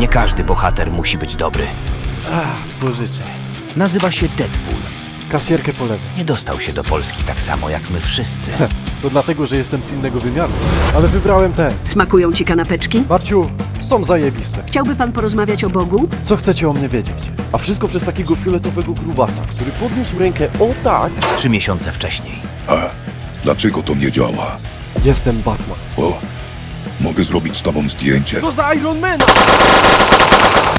Nie każdy bohater musi być dobry. Ach, pożyczę. Nazywa się Deadpool. Kasjerkę po lewej. Nie dostał się do Polski tak samo jak my wszyscy. To dlatego, że jestem z innego wymiaru. Ale wybrałem te. Smakują ci kanapeczki? Babciu, są zajebiste. Chciałby pan porozmawiać o Bogu? Co chcecie o mnie wiedzieć? A wszystko przez takiego fioletowego grubasa, który podniósł rękę o tak. Trzy miesiące wcześniej. A, dlaczego to nie działa? Jestem Batman. O, mogę zrobić z tobą zdjęcie. To za Ironmana!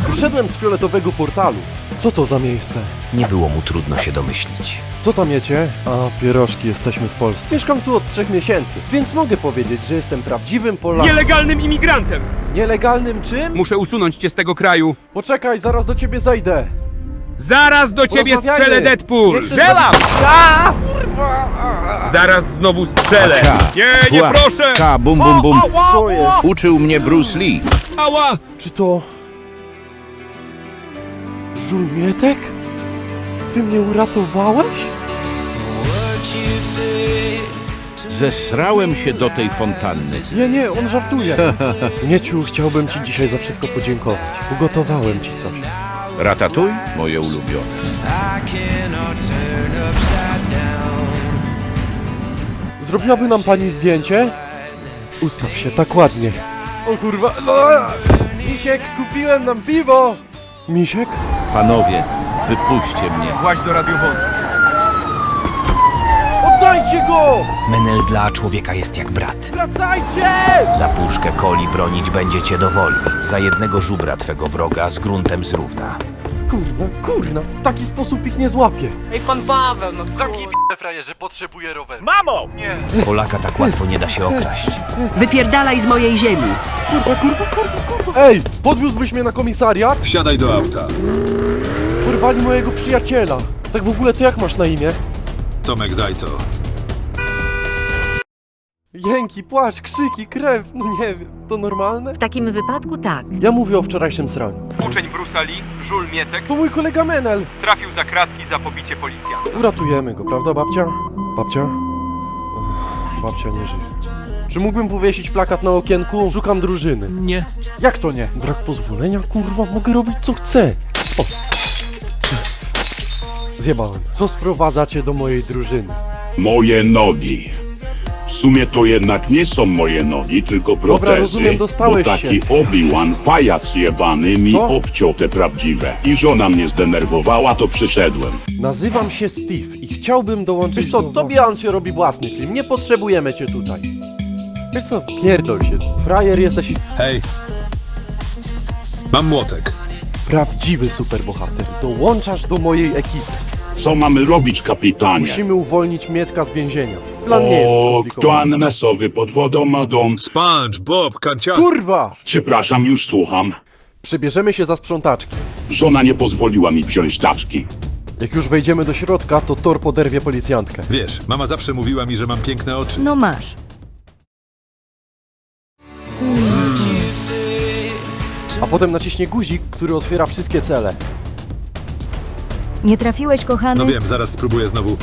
Wyszedłem z fioletowego portalu. Co to za miejsce? Nie było mu trudno się domyślić. Co tam jecie? A, pierożki, jesteśmy w Polsce. Mieszkam tu od trzech miesięcy, więc mogę powiedzieć, że jestem prawdziwym Polakiem. Nielegalnym imigrantem! Nielegalnym czym? Muszę usunąć cię z tego kraju. Poczekaj, zaraz do ciebie zajdę. Zaraz do ciebie Porozmawiajmy. strzelę, Deadpool! Nie Strzelam! A! Zaraz znowu strzelę! Cia. Nie, nie proszę! Ka, bum, bum, bum. Co jest? Uczył mnie Bruce Lee. Ała! Czy to... Żulmietek? Ty mnie uratowałeś? Zesrałem się do tej fontanny. Nie, nie, on żartuje. Mieciu, chciałbym ci dzisiaj za wszystko podziękować. Ugotowałem ci coś. Ratatuj, moje ulubione. Zrobiłaby nam pani zdjęcie? Ustaw się tak ładnie. O kurwa. No. Misiek, kupiłem nam piwo! Misiek? Panowie, wypuśćcie mnie. Właź do radiowozu. Oddajcie go! Menel dla człowieka jest jak brat. Wracajcie! Za puszkę coli bronić będzie cię do woli. Za jednego żubra twego wroga z gruntem zrówna. Kurna, kurna, w taki sposób ich nie złapię. Ej, pan Paweł, no Zamknij p***e frajerze, potrzebuję roweru. Mamo! Nie! Polaka tak łatwo nie da się okraść. Wypierdalaj z mojej ziemi. Kurwa, kurwa, kurwa, kurwa. Ej, podwiózłbyś mnie na komisariat? Wsiadaj do auta. Porwali mojego przyjaciela. Tak w ogóle to jak masz na imię? Tomek Zajto. Jęki, płacz, krzyki, krew, no nie wiem, to normalne? W takim wypadku tak. Ja mówię o wczorajszym sraniu. Uczeń Brusali, Żul Mietek, To mój kolega Menel. trafił za kratki za pobicie policjanta. Uratujemy go, prawda babcia? Babcia? Ech, Babcia nie żyje. Czy mógłbym powiesić plakat na okienku? Szukam drużyny. Nie. Jak to nie? Brak pozwolenia? Kurwa, mogę robić co chcę. O. Zjebałem. Co sprowadza cię do mojej drużyny? Moje nogi. W sumie to jednak nie są moje nogi, tylko protezy. rozumiem, dostałeś bo taki Obi-Wan, pajac jebany, mi Co? obciął te prawdziwe. I żona mnie zdenerwowała, to przyszedłem. Nazywam się Steve i chciałbym dołączyć Wiesz co, tobie Ansio robi własny film, nie potrzebujemy cię tutaj. Wiesz co, pierdol się, frajer jesteś Hej. Mam młotek. prawdziwy superbohater. Dołączasz do mojej ekipy. Co mamy robić, kapitanie? Musimy uwolnić Mietka z więzienia. Plan nie jest O, skomplikowany. kto annesowy pod wodą ma dom. Sponge, Bob, kanciasty. Kurwa! Przepraszam, już słucham. Przebierzemy się za sprzątaczki. Żona nie pozwoliła mi wziąć taczki. Jak już wejdziemy do środka, to Thor poderwie policjantkę. Wiesz, mama zawsze mówiła mi, że mam piękne oczy. No masz. A potem naciśnie guzik, który otwiera wszystkie cele. Nie trafiłeś, kochany? No wiem, zaraz spróbuję znowu.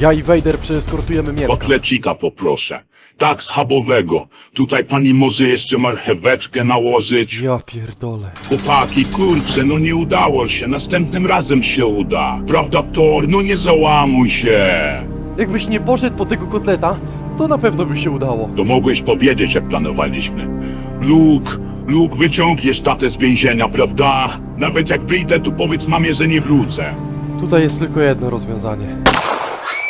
Ja i Vader przeeskortujemy Mietka. Kotlecika poproszę. Tak, schabowego. Tutaj pani może jeszcze marcheweczkę nałożyć. Ja pierdolę. Chłopaki, kurczę, no nie udało się. Następnym razem się uda. Prawda, Thor? No nie załamuj się. Jakbyś nie poszedł po tego kotleta, to na pewno by się udało. To mogłeś powiedzieć, jak planowaliśmy. Luke, Luke, wyciągniesz tatę z więzienia, prawda? Nawet jak wyjdę, to powiedz mamie, że nie wrócę. Tutaj jest tylko jedno rozwiązanie.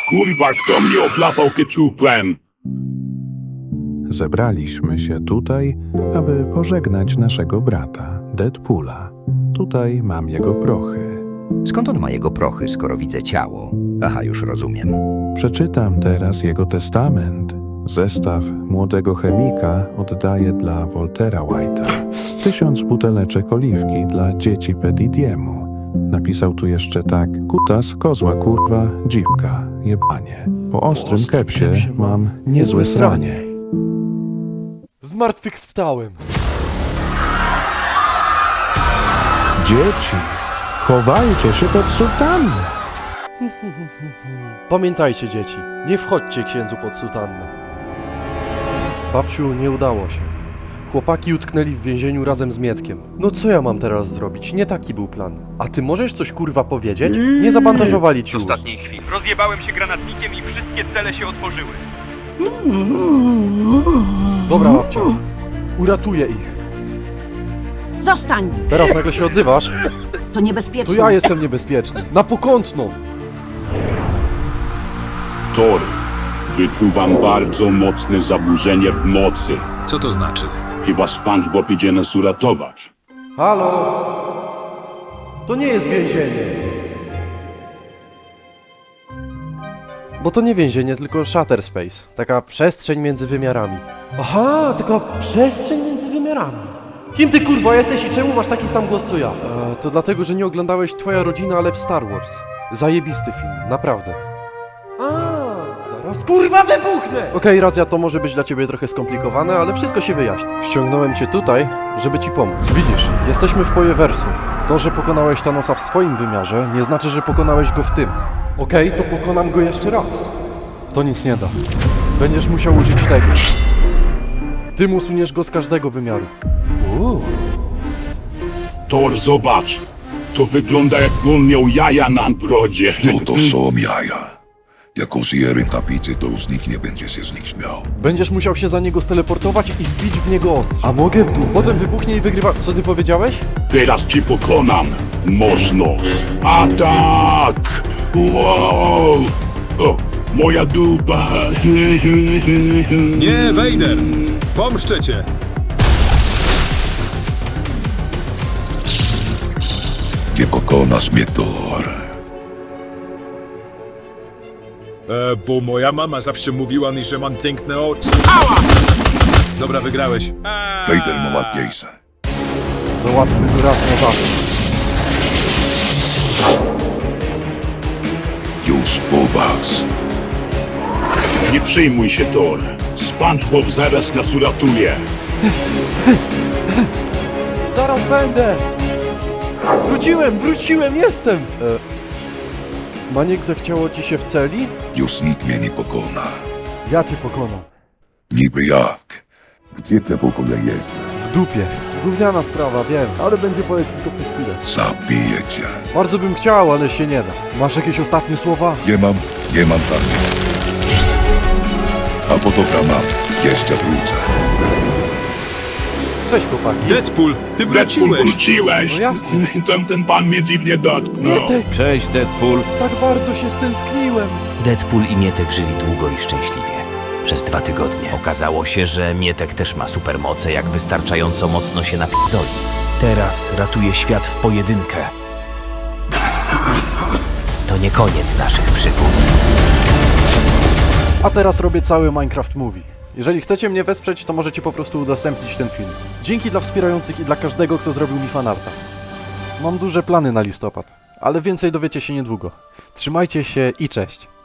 Kurwa, kto mnie ochlapał keczupem? Zebraliśmy się tutaj, aby pożegnać naszego brata, Deadpoola. Tutaj mam jego prochy. Skąd on ma jego prochy, skoro widzę ciało? Aha, już rozumiem. Przeczytam teraz jego testament. Zestaw młodego chemika oddaję dla Waltera White'a. Tysiąc buteleczek oliwki dla dzieci Petidiemu. Napisał tu jeszcze tak. Kutas, kozła, kurwa, dziwka, jebanie. Po ostrym kepsie mam niezłe sranie. Zmartwychwstałem. Dzieci, chowajcie się pod sutannę. Pamiętajcie, dzieci, nie wchodźcie księdzu pod sutannę. Babciu, nie udało się. Chłopaki utknęli w więzieniu razem z Mietkiem. No co ja mam teraz zrobić? Nie taki był plan. A ty możesz coś kurwa powiedzieć? Nie zabandażowali ci Z już. ostatniej chwili. Rozjebałem się granatnikiem i wszystkie cele się otworzyły. Dobra babcia. Uratuję ich. Zostań! Teraz nagle się odzywasz? To To niebezpieczne. ja jestem niebezpieczny. Na pokątną! Tor, wyczuwam bardzo mocne zaburzenie w mocy. Co to znaczy? Chyba SpongeBob idzie nas uratować. Halo? To nie jest więzienie. Bo to nie więzienie, tylko Shutter Space. Taka przestrzeń między wymiarami. Aha, tylko przestrzeń między wymiarami. Kim ty kurwa jesteś i czemu masz taki sam głos co ja? E, to dlatego, że nie oglądałeś Twoja rodzina, ale w Star Wars. Zajebisty film, naprawdę. A, zaraz kurwa wybuchnę! Okej, racja, to może być dla ciebie trochę skomplikowane, ale wszystko się wyjaśni. Ściągnąłem cię tutaj, żeby ci pomóc. Widzisz, jesteśmy w Pojeversu. To, że pokonałeś Thanosa w swoim wymiarze, nie znaczy, że pokonałeś go w tym. Okej, to pokonam go jeszcze raz. To nic nie da. Będziesz musiał użyć tego. Tym usuniesz go z każdego wymiaru. Uuu. Tor, zobacz. To wygląda jakby on miał jaja na brodzie. No to są jaja. Jak użyję rękawicy, to już nikt nie będzie się z nich śmiał. Będziesz musiał się za niego steleportować i wbić w niego ostrze. A mogę w dół. Potem wybuchnie i wygrywa... Co ty powiedziałeś? Teraz ci pokonam. Możnos. Atak! Wow! O, moja dupa. Nie, Vader! Pomszczę cię! Nie pokonasz mnie, Thor. E, bo moja mama zawsze mówiła mi, że mam piękne oczy. Ała! Dobra, wygrałeś. Vader ma ładniejsze. Załatwmy go raz na zawsze. Już po was. Nie przejmuj się, Thor. SpongeBob zaraz nas uratuje. Zaraz będę! Wróciłem, wróciłem, jestem! E, Maniek zachciało ci się w celi? Już nikt mnie nie pokona. Ja cię pokonam. Niby jak? Gdzie ty w ogóle? W dupie. Gówniana sprawa, wiem, ale będzie boleć tylko przez chwilę. Zabiję cię. Bardzo bym chciał, ale się nie da. Masz jakieś ostatnie słowa? Nie mam, nie mam żadnych. A fotogra mam. Jeszcze wrócę. Cześć chłopaki. Deadpool, ty Deadpool, wróciłeś! wróciłeś! No jasne. Tam ten pan mnie dziwnie dotknął. Mietek, Cześć, Deadpool. tak bardzo się stęskniłem. Deadpool i Mietek żyli długo i szczęśliwie. Przez dwa tygodnie. Okazało się, że Mietek też ma supermoce, jak wystarczająco mocno się napierdoli. Teraz ratuje świat w pojedynkę. To nie koniec naszych przygód. A teraz robię cały Minecraft Movie. Jeżeli chcecie mnie wesprzeć, to możecie po prostu udostępnić ten film. Dzięki dla wspierających i dla każdego, kto zrobił mi fanarta. Mam duże plany na listopad, ale więcej dowiecie się niedługo. Trzymajcie się i cześć.